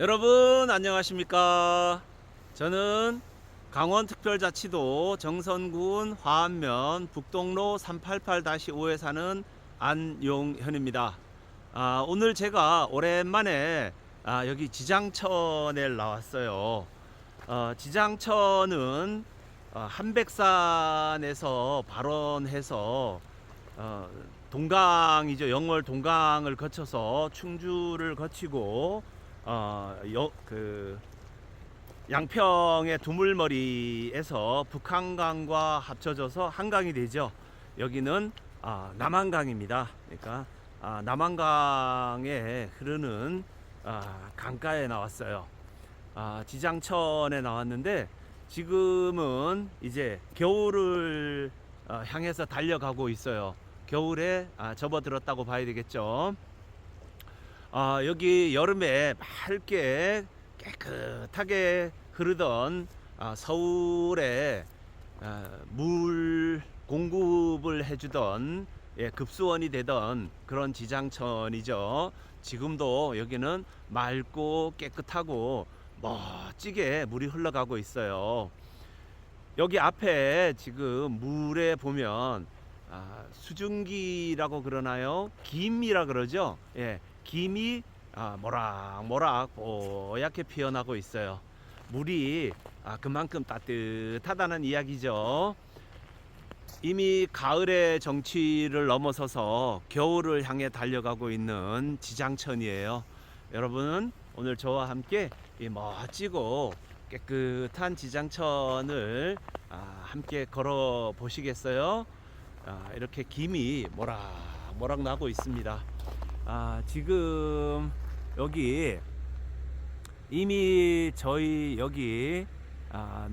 여러분 안녕하십니까? 저는 강원특별자치도 정선군 화안면 북동로 388-5에 사는 안용현입니다. 아, 오늘 제가 오랜만에 아, 여기 지장천에 나왔어요. 어, 지장천은 어, 한백산에서 발원해서 어, 동강이죠. 영월 동강을 거쳐서 충주를 거치고 어, 여, 그 양평의 두물머리에서 북한강과 합쳐져서 한강이 되죠. 여기는 아, 남한강입니다. 그러니까 아, 남한강에 흐르는 아, 강가에 나왔어요. 아, 지장천에 나왔는데 지금은 이제 겨울을 어, 향해서 달려가고 있어요. 겨울에 아, 접어들었다고 봐야 되겠죠. 아, 여기 여름에 맑게 깨끗하게 흐르던 아, 서울에 아, 물 공급을 해주던 예, 급수원이 되던 그런 지장천이죠. 지금도 여기는 맑고 깨끗하고 멋지게 물이 흘러가고 있어요. 여기 앞에 지금 물에 보면 아, 수증기라고 그러나요? 김이라 그러죠. 예, 김이 아, 모락모락 뽀얗게 피어나고 있어요. 물이 아, 그만큼 따뜻하다는 이야기죠. 이미 가을의 정취를 넘어서서 겨울을 향해 달려가고 있는 지장천이에요. 여러분 오늘 저와 함께 이 멋지고 깨끗한 지장천을 아, 함께 걸어 보시겠어요? 아, 이렇게 김이 모락모락 나고 있습니다. 아, 지금 여기 이미 저희 여기 아,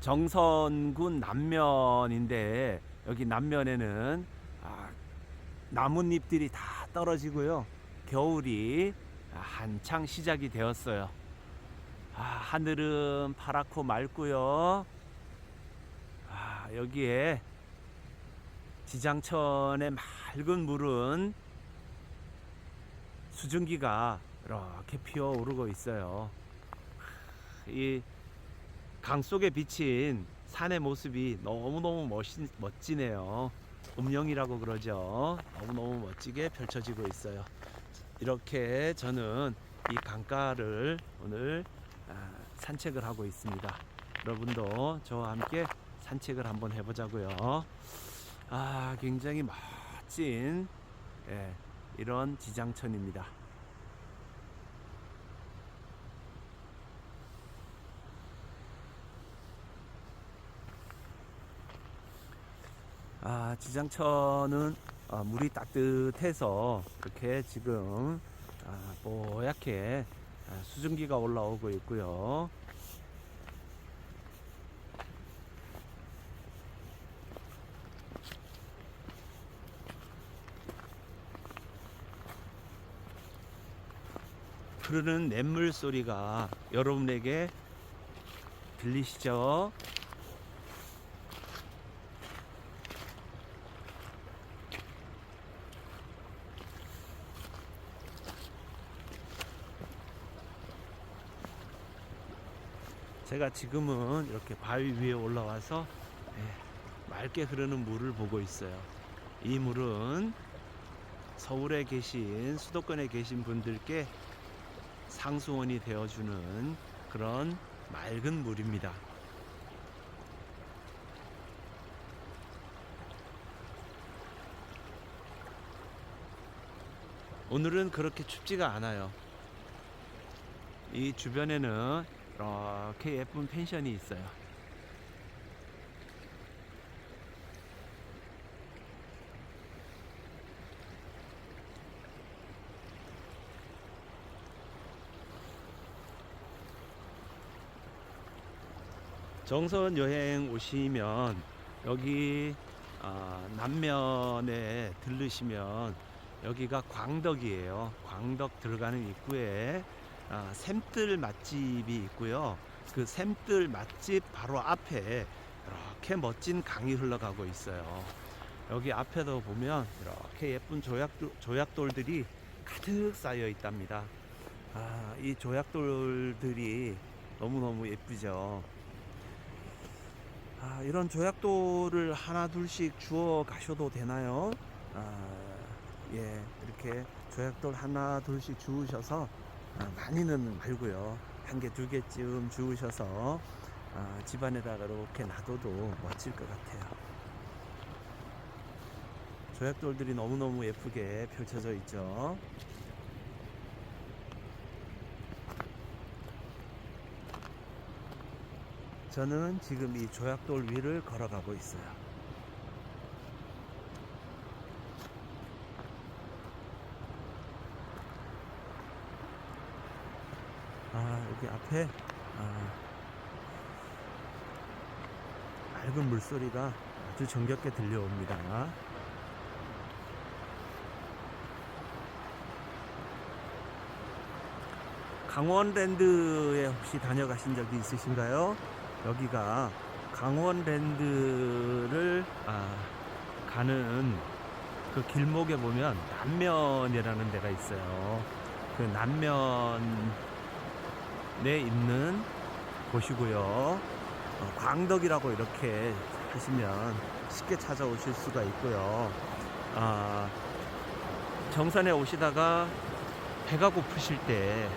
정선군 남면인데 여기 남면에는 아, 나뭇잎들이 다 떨어지고요. 겨울이 한창 시작이 되었어요. 아, 하늘은 파랗고 맑고요. 아, 여기에 지장천의 맑은 물은 수증기가 이렇게 피어 오르고 있어요. 이 강 속에 비친 산의 모습이 너무너무 멋진, 멋지네요. 음영이라고 그러죠. 너무너무 멋지게 펼쳐지고 있어요. 이렇게 저는 이 강가를 오늘 아, 산책을 하고 있습니다. 여러분도 저와 함께 산책을 한번 해보자고요. 아, 굉장히 멋진 예, 이런 지장천입니다. 아, 지장천은 아, 물이 따뜻해서 이렇게 지금 아, 뽀얗게 아, 수증기가 올라오고 있고요. 흐르는 냇물 소리가 여러분에게 들리시죠? 제가 지금은 이렇게 바위 위에 올라와서 예, 맑게 흐르는 물을 보고 있어요. 이 물은 서울에 계신 수도권에 계신 분들께 상수원이 되어주는 그런 맑은 물입니다. 오늘은 그렇게 춥지가 않아요. 이 주변에는 이렇게 예쁜 펜션이 있어요. 정선 여행 오시면 여기 아, 남면에 들르시면 여기가 광덕이에요. 광덕 들어가는 입구에 아, 샘뜰 맛집이 있고요. 그 샘뜰 맛집 바로 앞에 이렇게 멋진 강이 흘러가고 있어요. 여기 앞에도 보면 이렇게 예쁜 조약, 조약돌들이 가득 쌓여 있답니다. 아, 이 조약돌들이 너무너무 예쁘죠. 아, 이런 조약돌을 하나 둘씩 주워 가셔도 되나요? 아, 예, 이렇게 조약돌 하나 둘씩 주우셔서 아, 많이는 말고요. 한 개, 두 개쯤 주우셔서 아, 집안에다가 이렇게 놔둬도 멋질 것 같아요. 조약돌들이 너무너무 예쁘게 펼쳐져 있죠. 저는 지금 이 조약돌 위를 걸어가고 있어요. 아, 여기 앞에 아, 맑은 물소리가 아주 정겹게 들려옵니다. 강원랜드에 혹시 다녀가신 적이 있으신가요? 여기가 강원랜드를 아, 가는 그 길목에 보면 남면이라는 데가 있어요. 그 남면에 있는 곳이고요. 어, 광덕이라고 이렇게 하시면 쉽게 찾아오실 수가 있고요. 아, 정선에 오시다가 배가 고프실 때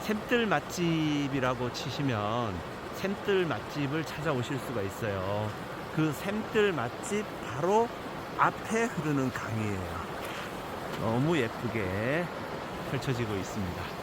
샘들 맛집이라고 치시면 샘들 맛집을 찾아오실 수가 있어요. 그 샘들 맛집 바로 앞에 흐르는 강이에요. 너무 예쁘게 펼쳐지고 있습니다.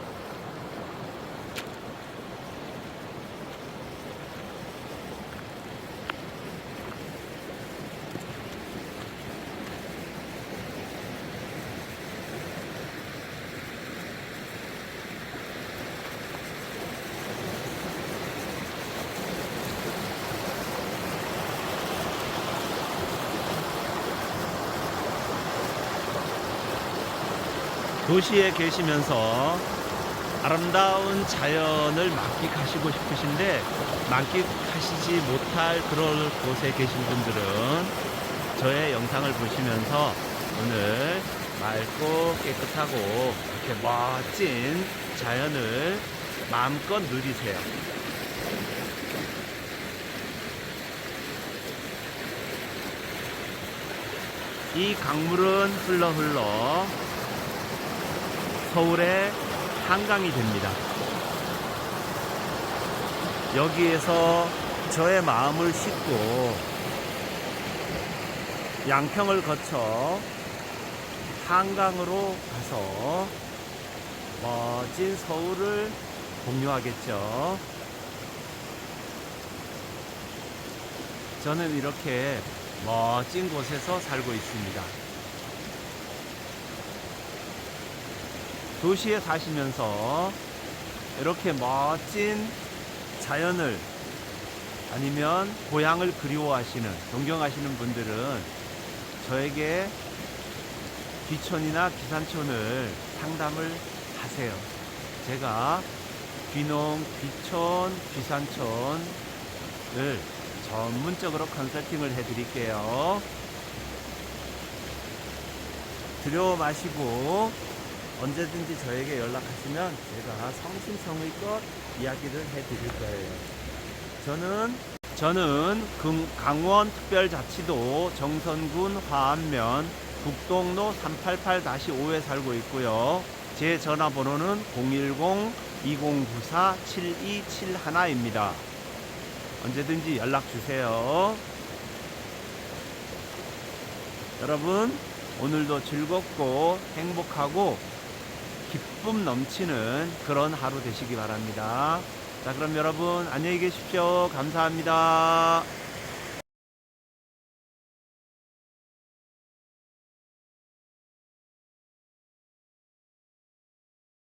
도시에 계시면서 아름다운 자연을 만끽하시고 싶으신데 만끽하시지 못할 그런 곳에 계신 분들은 저의 영상을 보시면서 오늘 맑고 깨끗하고 이렇게 멋진 자연을 마음껏 누리세요. 이 강물은 흘러 흘러 서울의 한강이 됩니다. 여기에서 저의 마음을 싣고 양평을 거쳐 한강으로 가서 멋진 서울을 공유하겠죠. 저는 이렇게 멋진 곳에서 살고 있습니다. 도시에 사시면서 이렇게 멋진 자연을 아니면 고향을 그리워하시는, 존경하시는 분들은 저에게 귀촌이나 귀산촌을 상담을 하세요. 제가 귀농, 귀촌, 귀산촌을 전문적으로 컨설팅을 해드릴게요. 들여 마시고 언제든지 저에게 연락하시면 제가 성심성의껏 이야기를 해드릴 거예요. 저는 저는 금- 강원특별자치도 정선군 화암면 북동로 388-5에 살고 있고요. 제 전화번호는 010-2094-7271입니다. 언제든지 연락 주세요. 여러분, 오늘도 즐겁고 행복하고 기쁨 넘치는 그런 하루 되시기 바랍니다. 자, 그럼 여러분 안녕히 계십시오. 감사합니다.